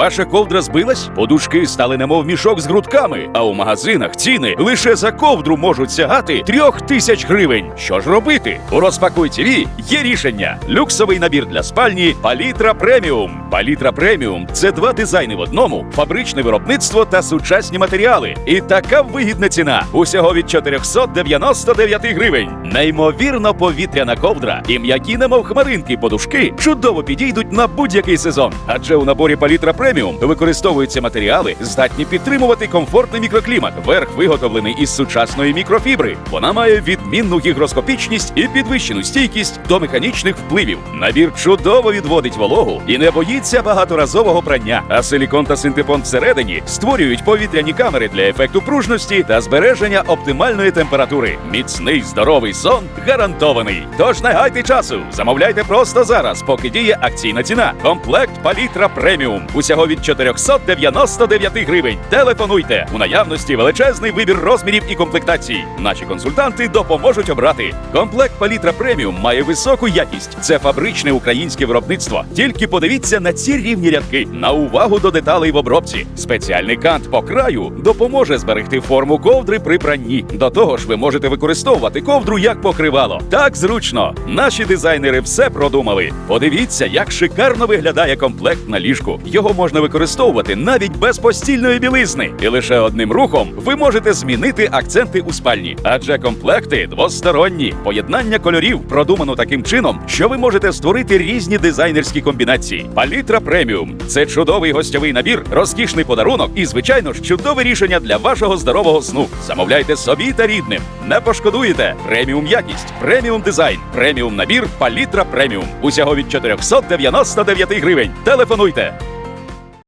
Ваша ковдра збилась? Подушки стали немов мішок з грудками, а у магазинах ціни лише за ковдру можуть сягати трьох тисяч гривень. Що ж робити? У розпакуй ТВ є рішення: люксовий набір для спальні Палітра Преміум. Палітра Преміум це два дизайни в одному, фабричне виробництво та сучасні матеріали. І така вигідна ціна усього від 499 гривень. Неймовірно повітряна ковдра і м'які, немов хмаринки подушки чудово підійдуть на будь-який сезон. Адже у наборі Палітра Преміум використовуються матеріали, здатні підтримувати комфортний мікроклімат. Верх виготовлений із сучасної мікрофібри. Вона має відмінну гігроскопічність і підвищену стійкість до механічних впливів. Набір чудово відводить вологу і не боїться багаторазового прання. А силікон та синтепон всередині створюють повітряні камери для ефекту пружності та збереження оптимальної температури. Міцний здоровий сон гарантований. Тож не гайте часу. Замовляйте просто зараз, поки діє акційна ціна. Комплект Палітра Преміум. Усього від 499 гривень. Телефонуйте. У наявності величезний вибір розмірів і комплектацій. Наші консультанти допоможуть обрати. Комплект Палітра Преміум має високу якість. Це фабричне українське виробництво. Тільки подивіться на ці рівні рядки. На увагу до деталей в обробці. Спеціальний кант по краю допоможе зберегти форму ковдри при пранні. До того ж, ви можете використовувати ковдру як покривало. Так зручно. Наші дизайнери все продумали. Подивіться, як шикарно виглядає комплект на ліжку. Його можна використовувати навіть без постільної білизни. І лише одним рухом ви можете змінити акценти у спальні. Адже комплекти двосторонні. Поєднання кольорів продумано таким чином, що ви можете створити різні дизайнерські комбінації. Палітра преміум це чудовий гостьовий набір, розкішний подарунок і, звичайно ж, чудове рішення для вашого здорового сну. Замовляйте собі та рідним. Не пошкодуєте. Преміум якість, преміум дизайн, преміум набір, палітра преміум. Усього від 499 гривень. Телефонуйте